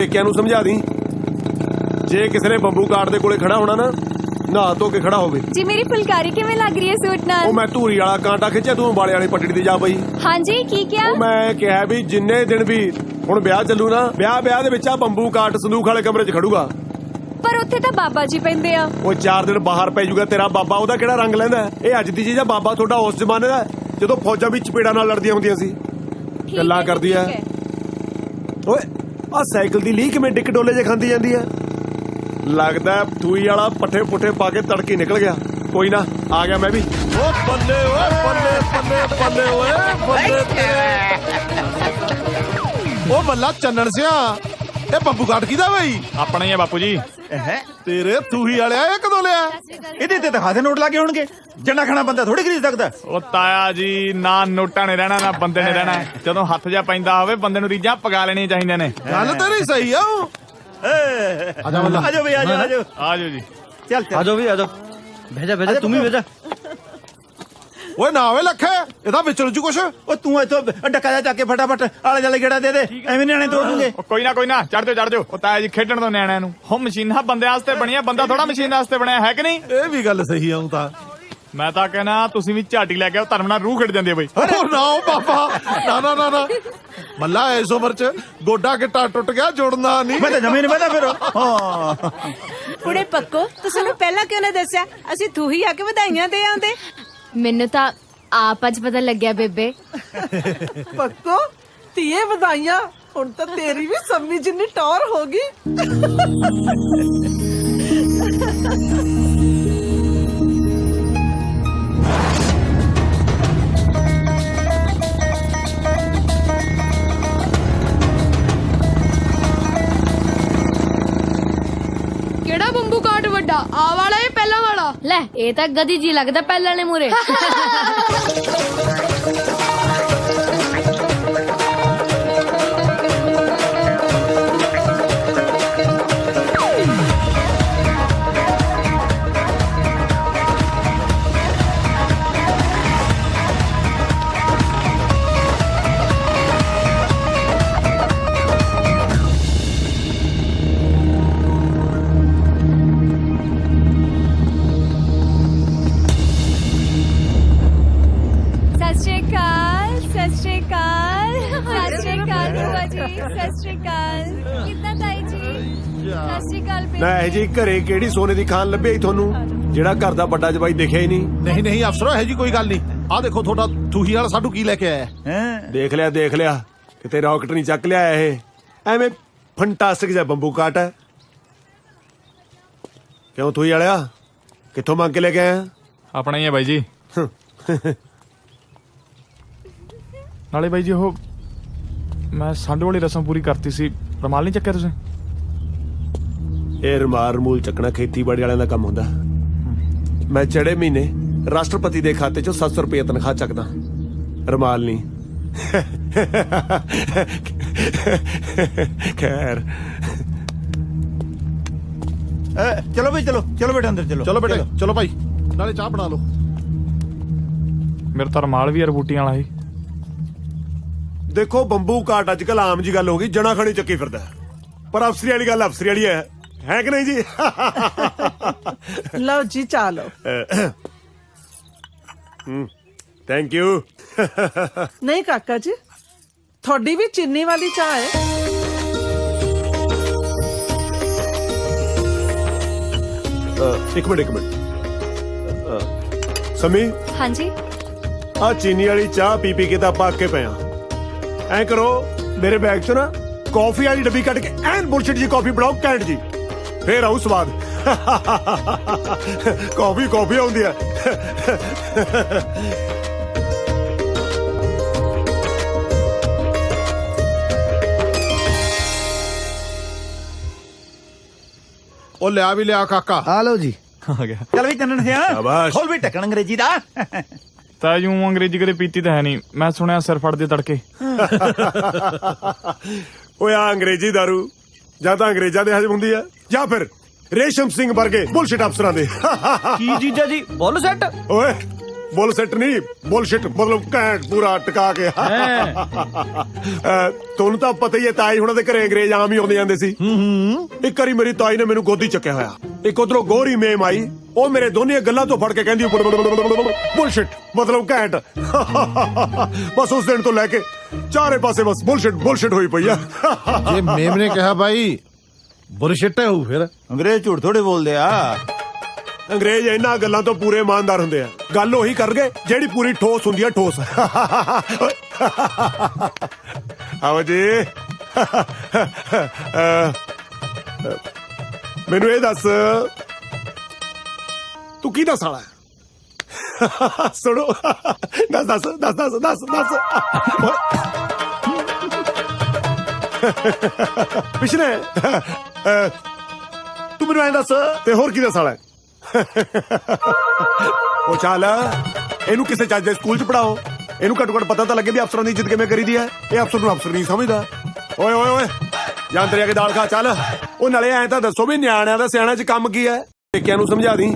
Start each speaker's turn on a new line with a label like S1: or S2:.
S1: ਪੇਕਿਆਂ ਨੂੰ ਸਮਝਾ ਦੀ। ਜੇ ਕਿਸੇ ਨੇ ਬੰਬੂ ਕਾਟ ਦੇ ਕੋਲੇ ਖੜਾ ਹੋਣਾ ਨਾ ਨਹਾ ਧੋ ਕੇ ਖੜਾ ਹੋਵੇ।
S2: ਜੀ ਮੇਰੀ ਫੁਲਕਾਰੀ ਕਿਵੇਂ ਲੱਗ ਰਹੀ ਹੈ ਸੂਟ
S1: ਉਹ
S2: ਨਾਲ
S1: ਮੈਂ ਧੂਰੀ ਵਾਲਾ ਕਾਂਟਾ ਖਿੱਚਿਆ ਤੂੰ ਬਾਲੇ ਵਾਲੀ ਪੱਟੜੀ ਤੇ ਜਾ ਪਈ।
S2: ਹਾਂਜੀ ਕੀ ਕਿਹਾ?
S1: ਉਹ ਮੈਂ ਕਿਹਾ ਵੀ ਜਿੰਨੇ ਦਿਨ ਵੀ ਹੁਣ ਵਿਆਹ ਚੱਲੂ ਨਾ ਵਿਆਹ ਵਿਆਹ ਦੇ ਵਿੱਚ ਆ ਬੰਬੂ ਕਾਟ ਸੰਦੂਖ ਵਾਲੇ ਕਮਰੇ 'ਚ ਖੜੂਗਾ।
S2: ਪਰ ਉੱਥੇ ਤਾਂ ਬਾਬਾ ਜੀ ਪੈਂਦੇ ਆ।
S1: ਉਹ ਚਾਰ ਦਿਨ ਬਾਹਰ ਪੈ ਜਾਊਗਾ ਤੇਰਾ ਬਾਬਾ ਉਹਦਾ ਕਿਹੜਾ ਰੰਗ ਲੈਂਦਾ ਹੈ? ਇਹ ਅੱਜ ਦੀ ਚੀਜ਼ ਆ ਬਾਬਾ ਤੁਹਾਡਾ ਉਸ ਜ਼ਮਾਨੇ ਦਾ ਹੈ, ਜਦੋਂ ਫੌਜਾਂ ਵੀ ਚਪੇੜਾਂ ਨਾਲ ਲੜਦੀਆਂ ਹੁੰਦੀਆਂ ਸੀ।
S2: ਠੀਕ
S1: ਗੱਲਾਂ
S2: ਹੈ ਜੀ,
S1: ਕਰਦੀ ਆ।
S2: ਹੈ।
S1: ਓਏ ਆ ਸਾਈਕਲ ਦੀ ਲੀਕ ਕਿਵੇਂ ਡਿੱਕ ਡੋਲੇ ਜੇ ਖਾਂਦੀ ਜਾਂਦੀ ਆ। ਲੱਗਦਾ ਤੂਈ ਵਾਲਾ ਪੱਠੇ ਪੁੱਠੇ ਪਾ ਕੇ ਤੜਕੇ ਨਿਕਲ ਗਿਆ। ਕੋਈ ਨਾ ਆ ਗਿਆ ਮੈਂ ਵੀ। ਓ ਬੱਲੇ ਓਏ ਬੱਲੇ ਬੱਲੇ ਬੱਲੇ ਓਏ ਬੱਲੇ ਤੇਰੇ।
S3: ਉਹ ਬੱਲਾ ਚੰਨਣ ਸਿਆ। ਇਹ ਬੰਬੂ ਕਾਟ ਕਿਦਾ ਬਈ
S4: ਆਪਣਾ ਆ ਬਾਪੂ ਜੀ।
S3: ਹੈ ਤੇਰੇ ਤੂਹੀ ਵਾਲਿਆ ਇਹ ਕਦੋਂ ਲਿਆ?
S5: ਇਹਦੇ ਤੇ ਤਾਂ ਹਾਸੇ ਨੋਟ ਲਾਗੇ ਹੋਣਗੇ ਜੰਨਾ ਖਾਣਾ ਬੰਦਾ ਥੋੜੀ ਖਰੀਦ ਸਕਦਾ।
S4: ਉਹ ਤਾਇਆ ਜੀ ਨਾ ਨੋਟਾਂ ਨੇ ਰਹਿਣਾ ਨਾ ਬੰਦੇ ਨੇ ਰਹਿਣਾ। ਜਦੋਂ ਹੱਥ ਜਾ ਪੈਂਦਾ ਹੋਵੇ ਬੰਦੇ ਨੂੰ ਰੀਜਾਂ ਪਗਾ ਲੈਣੀਆਂ ਚਾਹੀਦੀਆਂ ਨੇ।
S3: ਗੱਲ ਤੇਰੀ ਸਹੀ ਆ
S5: ਆਜੋ ਬਈ ਆਜੋ ਆਜੋ।
S4: ਆਜੋ ਜੀ।
S5: ਚੱਲ
S6: ਆਜੋ ਵੀ ਆਜੋ। ਭੇਜਾ ਭੇਜਾ ਤੁਮ ਹੀ ਭੇਜਾ
S3: ਓਏ ਨਾ ਵੇ ਲੱਖੇ ਇਹਦਾ ਵਿਚਲ ਜੂ ਕੁਛ?
S5: ਉਹ ਤੂੰ ਇੱਥੋਂ ਡੱਕਾ ਜਾ ਚੱਕ ਕੇ ਫਟਾਫਟ ਆਲੇ ਜਾਲੇ ਗੇੜਾ ਦੇ ਦੇ ਐਵੇਂ ਨਿਆਣੇ ਤੋੜ ਦੂੰਗੇ।
S4: ਉਹ ਕੋਈ ਨਾ ਕੋਈ ਨਾ ਚੜ ਜਾਓ ਚੜ ਜਾਓ। ਉਹ ਤਾਇਆ ਜੀ ਖੇਡਣ ਤੋਂ ਨਿਆਣਿਆਂ ਨੂੰ। ਹੋ ਮਸ਼ੀਨਾਂ ਬੰਦਿਆਂ ਵਾਸਤੇ ਬਣੀਆਂ ਬੰਦਾ ਥੋੜਾ ਮਸ਼ੀਨ ਵਾਸਤੇ ਬਣਿਆ ਹੈ ਕਿ ਨਹੀਂ?
S3: ਇਹ ਵੀ ਗੱਲ ਸਹੀ ਆ ਉਹ ਤਾਂ।
S4: ਮੈਂ ਤਾਂ ਕਹਿਣਾ ਤੁਸੀਂ ਵੀ ਝਾਟੀ ਲੈ ਕੇ ਆਓ ਧਰਮ ਨਾਲ ਰੂਹ ਖਿੜ ਜਾਂਦੀ ਹੈ ਬਈ।
S3: ਓ ਨਾ ਓ ਬਾਬਾ ਨਾ ਨਾ ਨਾ ਨਾ। ਮੱਲਾ ਇਸ ਉਮਰ ਚ ਗੋਡਾ ਗਿੱਟਾ ਟੁੱਟ ਗਿਆ ਜੋੜਨਾ ਨਹੀਂ।
S5: ਮੈਂ ਤਾਂ ਜਮੇ ਨਹੀਂ ਮੈਂ ਫਿਰ। ਹਾਂ
S7: ਕੁੜੇ ਪੱਕੋ ਤੁਸੀਂ ਨੂੰ ਪਹਿਲਾਂ ਕਿਉਂ ਨਾ ਦੱਸਿਆ? ਅਸੀਂ ਤੂੰ ਹੀ ਆ ਕੇ ਵਧਾਈਆਂ ਦੇ ਆਉਂਦੇ।
S2: ਮੈਨੂੰ ਤਾਂ ਆਪ ਅੱਜ ਪਤਾ ਲੱਗਿਆ ਬੇਬੇ।
S8: ਪੱਕੋ, ਧੀਏ ਵਧਾਈਆਂ। ਹੁਣ ਤਾਂ ਤੇਰੀ ਵੀ ਸੰਮੀ ਜਿੰਨੀ ਟੌਰ ਹੋ ਗਈ।
S2: ਲੈ ਇਹ ਤਾਂ ਗਦੀ ਜੀ ਲੱਗਦਾ ਪਹਿਲਾਂ ਨੇ ਮੂਰੇ ਅਕਾਲ ਸਤਿ ਸ਼੍ਰੀ ਅਕਾਲ। ਸਤਿ ਸ਼੍ਰੀ ਅਕਾਲ ਜੀ ਸਤਿ ਸ਼੍ਰੀ ਅਕਾਲ। ਕਿੱਦਾਂ ਤਾਈ ਜੀ? ਸਤਿ ਸ਼੍ਰੀ ਅਕਾਲ
S1: ਨਾ ਇਹ ਜੀ ਘਰੇ ਕਿਹੜੀ ਸੋਨੇ ਦੀ ਖਾਨ ਲੱਭੀ ਤੁਹਾਨੂੰ? ਜਿਹੜਾ ਘਰ ਦਾ ਵੱਡਾ ਜਵਾਈ ਦਿਖਿਆ ਹੀ ਨਹੀਂ।
S3: ਨਹੀਂ ਨਹੀਂ ਅਫਸਰੋ ਇਹ ਜੀ ਕੋਈ ਗੱਲ ਨਹੀਂ। ਆ ਦੇਖੋ ਤੁਹਾਡਾ ਤੂਹੀ ਵਾਲਾ ਸਾਡੂ ਕੀ ਲੈ ਕੇ ਆਇਆ
S5: ਹੈਂ?
S1: ਦੇਖ ਲਿਆ ਦੇਖ ਲਿਆ। ਕਿਤੇ ਰਾਕਟ ਨਹੀਂ ਚੱਕ ਲਿਆ ਇਹ। ਐਵੇਂ ਫੰਟਾਸਟਿਕ ਜਿਹਾ ਬੰਬੂ ਕਾਟ ਹੈ। ਕਿਉਂ ਹੀ ਵਾਲਿਆ? ਕਿੱਥੋਂ ਮੰਗ ਕੇ ਲੈ ਕੇ ਆਇਆ?
S4: ਆਪਣਾ ਹੀ ਹੈ ਬਾਈ ਜੀ। ਨਾਲੇ ਬਾਈ ਜੀ ਉਹ ਮੈਂ ਸੰਡ ਵਾਲੀ ਰਸਮ ਪੂਰੀ ਕਰਤੀ ਸੀ। ਰਮਾਲ ਨਹੀਂ ਚੱਕਿਆ ਤੁਸੀਂ?
S1: ਇਹ ਰਮਾਰ ਮੂਲ ਚੱਕਣਾ ਖੇਤੀਬਾੜੀ ਵਾਲਿਆਂ ਦਾ ਕੰਮ ਹੁੰਦਾ। ਮੈਂ ਚੜੇ ਮਹੀਨੇ ਰਾਸ਼ਟਰਪਤੀ ਦੇ ਖਾਤੇ 'ਚੋਂ 700 ਰੁਪਏ ਤਨਖਾਹ ਚੱਕਦਾ। ਰਮਾਲ ਨਹੀਂ। ਖੈਰ।
S5: ਅ, ਚਲੋ ਬਈ ਚਲੋ ਚਲੋ ਬੇਟਾ ਅੰਦਰ ਚਲੋ।
S3: ਚਲੋ ਬੇਟੇ ਚਲੋ ਭਾਈ। ਨਾਲੇ ਚਾਹ ਬਣਾ ਲਓ।
S4: ਮੇਰਾ ਤਾਂ ਰਮਾਲ ਵੀ ਯਾਰ ਬੂਟੀਆਂ ਵਾਲਾ ਸੀ।
S1: ਦੇਖੋ ਬੰਬੂ ਕਾਟ ਅੱਜ ਕੱਲ ਆਮ ਜੀ ਗੱਲ ਹੋ ਗਈ ਜਣਾ ਖਣੀ ਚੱਕੀ ਫਿਰਦਾ ਹੈ। ਪਰ ਅਫਸਰੀ ਵਾਲੀ ਗੱਲ ਅਫਸਰੀ ਵਾਲੀ ਹੈ। ਹੈ ਕਿ ਨਹੀਂ ਜੀ?
S8: ਲਓ ਜੀ ਚਾਹ ਲਓ।
S1: ਥੈਂਕ ਯੂ
S8: ਨਹੀਂ ਕਾਕਾ ਜੀ ਤੁਹਾਡੀ ਵੀ ਚੀਨੀ ਵਾਲੀ ਚਾਹ ਹੈ।
S1: ਇੱਕ ਮਿੰਟ ਇੱਕ ਮਿੰਟ। ਸਮੀ?
S2: ਹਾਂਜੀ।
S1: ਆ ਚੀਨੀ ਵਾਲੀ ਚਾਹ ਪੀ ਪੀ ਕੇ ਤਾਂ ਆਪਾਂ ਅੱਕੇ ਪਏ ਆ। ਐ ਕਰੋ ਮੇਰੇ ਬੈਗ ਚੋਂ ਨਾ ਕਾਫੀ ਵਾਲੀ ਡੱਬੀ ਕੱਢ ਕੇ ਐਨ ਬੁਲਸ਼ਿਟ ਜੀ ਕਾਫੀ ਬਣਾਓ ਕੈਂਟ ਜੀ। ਫੇਰ ਆਉ ਸਵਾਦ। ਕਾਫੀ ਕਾਫੀ ਆਉਂਦੀ ਆ।
S3: ਉਹ ਲਿਆ ਵੀ ਲਿਆ ਕਾਕਾ।
S6: ਆ ਲਓ ਜੀ।
S4: ਆ ਗਿਆ।
S5: ਚਲ ਵੀ ਕੰਨਣ ਸਿਆ। ਖੋਲ ਵੀ ਟੱਕਣ ਅੰਗਰੇਜ਼ੀ ਦਾ।
S4: ਤਾਜੂ ਅੰਗਰੇਜ਼ੀ ਕਦੇ ਪੀਤੀ ਤਾਂ ਹੈ ਨਹੀਂ। ਮੈਂ ਸੁਣਿਆ ਸਿਰ ਫੜਦੇ ਤੜਕੇ।
S1: ਓਏ ਆ ਅੰਗਰੇਜ਼ੀ दारू ਜਾਂ ਤਾਂ ਅੰਗਰੇਜ਼ਾਂ ਦੇ ਹਜਮ ਹੁੰਦੀ ਹੈ ਜਾਂ ਫਿਰ ਰੇਸ਼ਮ ਸਿੰਘ ਵਰਗੇ ਬੁਲਸ਼ਿਟ ਅਫਸਰਾਂ ਦੇ।
S6: ਕੀ ਜੀਜਾ ਜੀ? ਬੋਲ ਸੈੱਟ
S1: ਓਏ ਬੁਲਸਿਟ ਨਹੀਂ ਬੁਲਸ਼ਿਟ ਮਤਲਬ ਘੈਂਟ ਪੂਰਾ ਟਿਕਾ ਕੇ। ਅਹ, ਤੁਹਾਨੂੰ ਤਾਂ ਪਤਾ ਹੀ ਹੈ ਤਾਈ ਹੁਣਾਂ ਦੇ ਘਰੇ ਅੰਗਰੇਜ਼ ਆਮ ਹੀ ਆਉਂਦੇ ਜਾਂਦੇ ਸੀ। ਇੱਕ ਵਾਰੀ ਮੇਰੀ ਤਾਈ ਨੇ ਮੈਨੂੰ ਗੋਦੀ ਚੱਕਿਆ ਹੋਇਆ। ਇੱਕ ਉਧਰੋਂ ਗੋਰੀ ਮੇਮ ਆਈ ਉਹ ਮੇਰੇ ਦੋਨੇ ਗੱਲਾਂ ਤੋਂ ਫੜ ਕੇ ਕਹਿੰਦੀ ਬੁਲਸ਼ਿਟ ਮਤਲਬ ਘੈਂਟ। ਬਸ ਉਸ ਦਿਨ ਤੋਂ ਲੈ ਕੇ ਚਾਰੇ ਪਾਸੇ ਬਸ ਬੁਲਸ਼ਿਟ ਬੁਲਸ਼ਿਟ ਹੋਈ ਪਈ ਆ।
S3: ਜੇ ਮੇਮ ਨੇ ਕਿਹਾ ਭਾਈ ਬੁਰਸ਼ਿਟ ਹੋਊ ਫਿਰ।
S5: ਅੰਗਰੇਜ਼ ਝੂਠ ਥੋੜੇ ਬੋਲਦੇ ਆ।
S1: ਅੰਗਰੇਜ਼ ਇਹਨਾਂ ਗੱਲਾਂ ਤੋਂ ਪੂਰੇ ਇਮਾਨਦਾਰ ਹੁੰਦੇ ਆ। ਗੱਲ ਉਹੀ ਕਰਨਗੇ ਜਿਹੜੀ ਪੂਰੀ ਠੋਸ ਹੁੰਦੀ ਆ, ਠੋਸ। ਆਓ ਜੀ। ਮੈਨੂੰ ਇਹ ਦੱਸ, ਤੂੰ ਕਿਹਦਾ ਸਾਲਾ ਹੈ? ਸੁਣੋ। ਦੱਸ ਦੱਸ ਦੱਸ ਦੱਸ ਦੱਸ ਦੱਸ। ਪਿਛਲੇ ਤੂੰ ਮੈਨੂੰ ਐਂ ਦੱਸ, ਤੇ ਹੋਰ ਕਿਹਦਾ ਸਾਲਾ ਹੈ? ਉਹ ਚੱਲ ਇਹਨੂੰ ਕਿਸੇ ਚੱਜ ਦੇ ਸਕੂਲ ਚ ਪੜਾਓ ਇਹਨੂੰ ਘੱਟੋ ਘੱਟ ਪਤਾ ਤਾਂ ਲੱਗੇ ਵੀ ਅਫਸਰਾਂ ਦੀ ਇੱਜ਼ਤ ਕਿਵੇਂ ਕਰੀਦੀ ਹੈ। ਇਹ ਅਫਸਰ ਨੂੰ ਅਫਸਰ ਨਹੀਂ ਸਮਝਦਾ। ਓਏ ਓਏ ਓਏ, ਜਾਂ ਅੰਦਰ ਕੇ ਦਾਲ ਖਾ, ਚੱਲ। ਉਹ ਨਾਲੇ ਐਂ ਤਾਂ ਦੱਸੋ ਵੀ ਨਿਆਣਿਆਂ ਦਾ ਸਿਆਣਾ ਚ ਕੰਮ ਕੀ ਹੈ? ਟੇਕਿਆਂ ਨੂੰ ਸਮਝਾ ਦੀ।